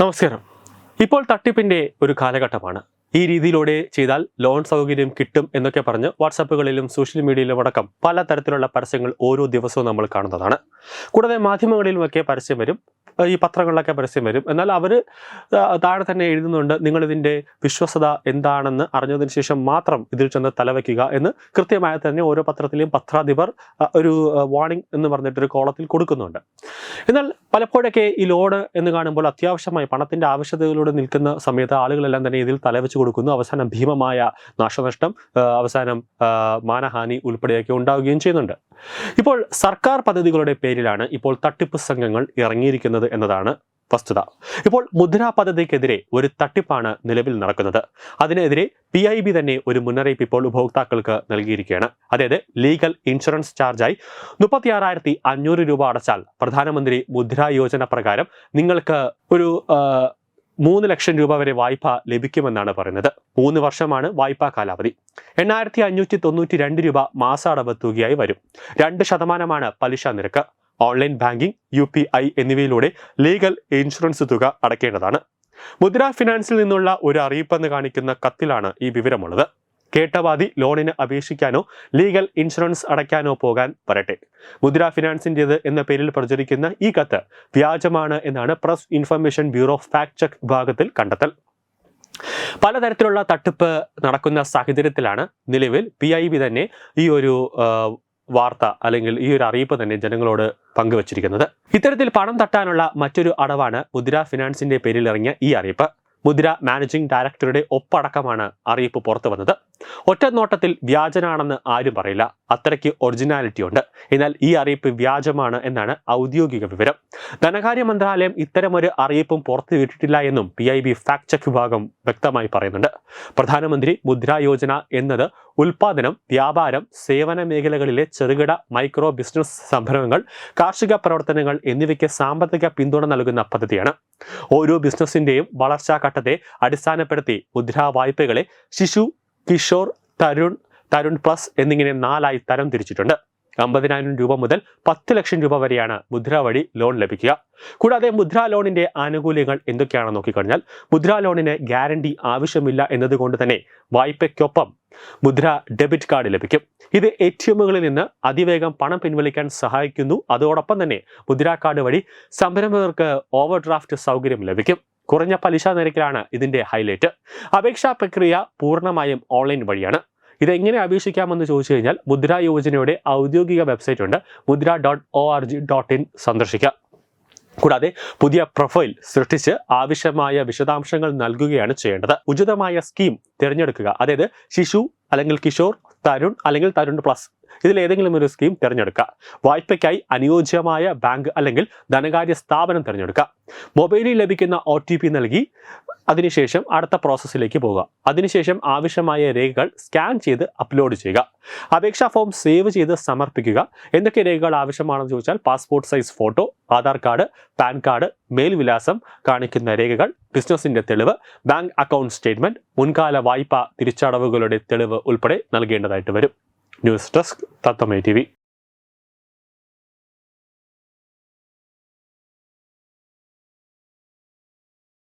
നമസ്കാരം. ഇപ്പോൾ തട്ടിപ്പിന്റെ ഒരു കാലഘട്ടമാണ്. ഈ രീതിയിലൂടെ ചെയ്താൽ ലോൺ സൗകര്യം കിട്ടും എന്നൊക്കെ പറഞ്ഞ് വാട്സാപ്പുകളിലും സോഷ്യൽ മീഡിയയിലും അടക്കം പല തരത്തിലുള്ള പരസ്യങ്ങൾ ഓരോ ദിവസവും നമ്മൾ കാണുന്നതാണ്. കൂടാതെ മാധ്യമങ്ങളിലുമൊക്കെ പരസ്യം വരും. ഈ പത്രങ്ങളിലൊക്കെ പരസ്യം വരും. എന്നാൽ അവർ താഴെ തന്നെ എഴുതുന്നുണ്ട് നിങ്ങളിതിന്റെ വിശ്വസത എന്താണെന്ന് അറിഞ്ഞതിന് ശേഷം മാത്രം ഇതിൽ ചെന്ന് തലവെക്കുക എന്ന് കൃത്യമായി തന്നെ ഓരോ പത്രത്തിലെയും പത്രാധിപർ ഒരു വാർണിംഗ് എന്ന് പറഞ്ഞിട്ടൊരു കോളത്തിൽ കൊടുക്കുന്നുണ്ട്. എന്നാൽ പലപ്പോഴൊക്കെ ഈ ലോഡ് എന്ന് കാണുമ്പോൾ അത്യാവശ്യമായി പണത്തിന്റെ ആവശ്യതകളിലൂടെ നിൽക്കുന്ന സമയത്ത് ആളുകളെല്ലാം തന്നെ ഇതിൽ തലവെച്ച് കൊടുക്കുന്നു. അവസാനം ഭീമമായ നാശനഷ്ടം അവസാനം മാനഹാനി ഉൾപ്പെടെയൊക്കെ ഉണ്ടാവുകയും ചെയ്യുന്നുണ്ട്. ഇപ്പോൾ സർക്കാർ പദ്ധതികളുടെ പേരിലാണ് ഇപ്പോൾ തട്ടിപ്പ് സംഘങ്ങൾ ഇറങ്ങിയിരിക്കുന്നത് എന്നതാണ് വസ്തുത. ഇപ്പോൾ മുദ്രാ പദ്ധതിക്കെതിരെ ഒരു തട്ടിപ്പാണ് നിലവിൽ നടക്കുന്നത്. അതിനെതിരെ പി ഐ ബി തന്നെ ഒരു മുന്നറിയിപ്പ് ഇപ്പോൾ ഉപഭോക്താക്കൾക്ക് നൽകിയിരിക്കുകയാണ്. അതായത് ലീഗൽ ഇൻഷുറൻസ് ചാർജായി മുപ്പത്തിയാറായിരത്തി അഞ്ഞൂറ് രൂപ അടച്ചാൽ പ്രധാനമന്ത്രി മുദ്രാ യോജന പ്രകാരം നിങ്ങൾക്ക് ഒരു മൂന്ന് ലക്ഷം രൂപ വരെ വായ്പ ലഭിക്കുമെന്നാണ് പറയുന്നത്. മൂന്ന് വർഷമാണ് വായ്പാ കാലാവധി. എണ്ണായിരത്തി അഞ്ഞൂറ്റി തൊണ്ണൂറ്റി രണ്ട് രൂപ മാസാടവ് തുകയായി വരും. രണ്ട് ശതമാനമാണ് പലിശ നിരക്ക്. Online banking U P I എന്നിവയിലൂടെ ലീഗൽ ഇൻഷുറൻസ് തുക അടയ്ക്കേണ്ടതാണ്. മുദ്ര ഫിനാൻസിൽ നിന്നുള്ള ഒരു അറിയിപ്പെന്ന് കാണിക്കുന്ന കത്തിലാണ് ഈ വിവരമുള്ളത്. കേട്ടവാദി ലോണിന് അപേക്ഷിക്കാനോ ലീഗൽ ഇൻഷുറൻസ് അടയ്ക്കാനോ പോകാൻ വരട്ടെ. മുദ്ര ഫിനാൻസിന്റേത് എന്ന പേരിൽ പ്രചരിക്കുന്ന ഈ കത്ത് വ്യാജമാണ് എന്നാണ് press information bureau fact check വിഭാഗത്തിൽ കണ്ടെത്തൽ. പലതരത്തിലുള്ള തട്ടിപ്പ് നടക്കുന്ന സാഹചര്യത്തിലാണ് നിലവിൽ പി ഐ ബി തന്നെ ഈ ഒരു വാർത്ത അല്ലെങ്കിൽ ഈ ഒരു അറിയിപ്പ് തന്നെ ജനങ്ങളോട് പങ്കുവച്ചിരിക്കുന്നത്. ഇത്തരത്തിൽ പണം തട്ടാനുള്ള മറ്റൊരു അടവാണ് മുദ്ര ഫിനാൻസിന്റെ പേരിൽ ഇറങ്ങിയ ഈ അറിയിപ്പ്. മുദ്ര മാനേജിംഗ് ഡയറക്ടറുടെ ഒപ്പടക്കമാണ് അറിയിപ്പ് പുറത്തു വന്നത് ഒറ്റ നോട്ടത്തിൽ വ്യാജനാണെന്ന് ആരും പറയില്ല. അത്രയ്ക്ക് ഒറിജിനാലിറ്റി ഉണ്ട്. എന്നാൽ ഈ അറിയിപ്പ് വ്യാജമാണ് എന്നാണ് ഔദ്യോഗിക വിവരം. ധനകാര്യ മന്ത്രാലയം ഇത്തരമൊരു അറിയിപ്പും പുറത്തുവിട്ടിട്ടില്ല എന്നും P I B fact check വിഭാഗം വ്യക്തമായി പറയുന്നുണ്ട്. പ്രധാനമന്ത്രി മുദ്രാ യോജന എന്നത് ഉൽപാദനം വ്യാപാരം സേവന മേഖലകളിലെ ചെറുകിട മൈക്രോ ബിസിനസ് സംരംഭങ്ങൾ കാർഷിക പ്രവർത്തനങ്ങൾ എന്നിവയ്ക്ക് സാമ്പത്തിക പിന്തുണ നൽകുന്ന പദ്ധതിയാണ്. ഓരോ ബിസിനസിന്റെയും വളർച്ചാ ഘട്ടത്തെ അടിസ്ഥാനപ്പെടുത്തി മുദ്രാ വായ്പകളെ ശിശു കിഷോർ തരുൺ തരുൺ പ്ലസ് എന്നിങ്ങനെ നാലായി തരം തിരിച്ചിട്ടുണ്ട്. അമ്പതിനായിരം രൂപ മുതൽ പത്ത് ലക്ഷം രൂപ വരെയാണ് മുദ്ര വഴി ലോൺ ലഭിക്കുക. കൂടാതെ മുദ്ര ലോണിന്റെ ആനുകൂല്യങ്ങൾ എന്തൊക്കെയാണെന്ന് നോക്കിക്കഴിഞ്ഞാൽ മുദ്ര ലോണിന് ഗ്യാരണ്ടി ആവശ്യമില്ല എന്നതുകൊണ്ട് തന്നെ വായ്പയ്ക്കൊപ്പം മുദ്ര ഡെബിറ്റ് കാർഡ് ലഭിക്കും. ഇത് എ ടി എമ്മുകളിൽ നിന്ന് അതിവേഗം പണം പിൻവലിക്കാൻ സഹായിക്കുന്നു. അതോടൊപ്പം തന്നെ മുദ്ര കാർഡ് വഴി സംരംഭകർക്ക് ഓവർ ഡ്രാഫ്റ്റ് സൗകര്യം ലഭിക്കും. കുറഞ്ഞ പലിശ നിരക്കിലാണ് ഇതിന്റെ ഹൈലൈറ്റ് അപേക്ഷാ പ്രക്രിയ പൂർണമായും ഓൺലൈൻ വഴിയാണ്. ഇതെങ്ങനെ അപേക്ഷിക്കാമെന്ന് ചോദിച്ചു കഴിഞ്ഞാൽ മുദ്ര യോജനയുടെ ഔദ്യോഗിക വെബ്സൈറ്റ് ഉണ്ട്. Mudra dot O R G dot in സന്ദർശിക്കുക. കൂടാതെ പുതിയ പ്രൊഫൈൽ സൃഷ്ടിച്ച് ആവശ്യമായ വിശദാംശങ്ങൾ നൽകുകയാണ് ചെയ്യേണ്ടത്. ഉചിതമായ സ്കീം തിരഞ്ഞെടുക്കുക. അതായത് ശിശു അല്ലെങ്കിൽ കിഷോർ തരുൺ അല്ലെങ്കിൽ തരുൺ പ്ലസ് ഇതിൽ ഏതെങ്കിലും ഒരു സ്കീം തിരഞ്ഞെടുക്കുക. വായ്പയ്ക്കായി അനുയോജ്യമായ ബാങ്ക് അല്ലെങ്കിൽ ധനകാര്യ സ്ഥാപനം തിരഞ്ഞെടുക്കുക. മൊബൈലിൽ ലഭിക്കുന്ന ഒ നൽകി അതിനുശേഷം അടുത്ത പ്രോസസ്സിലേക്ക് പോവുക അതിനുശേഷം ആവശ്യമായ രേഖകൾ സ്കാൻ ചെയ്ത് അപ്ലോഡ് ചെയ്യുക. അപേക്ഷാ ഫോം സേവ് ചെയ്ത് സമർപ്പിക്കുക. എന്തൊക്കെ രേഖകൾ ആവശ്യമാണെന്ന് ചോദിച്ചാൽ passport size photo Aadhaar card PAN card മേൽവിലാസം കാണിക്കുന്ന രേഖകൾ ബിസിനസിന്റെ തെളിവ് ബാങ്ക് അക്കൗണ്ട് സ്റ്റേറ്റ്മെന്റ് മുൻകാല വായ്പ തിരിച്ചടവുകളുടെ തെളിവ് ഉൾപ്പെടെ നൽകേണ്ടതായിട്ട് വരും. News desk തത്തമേ T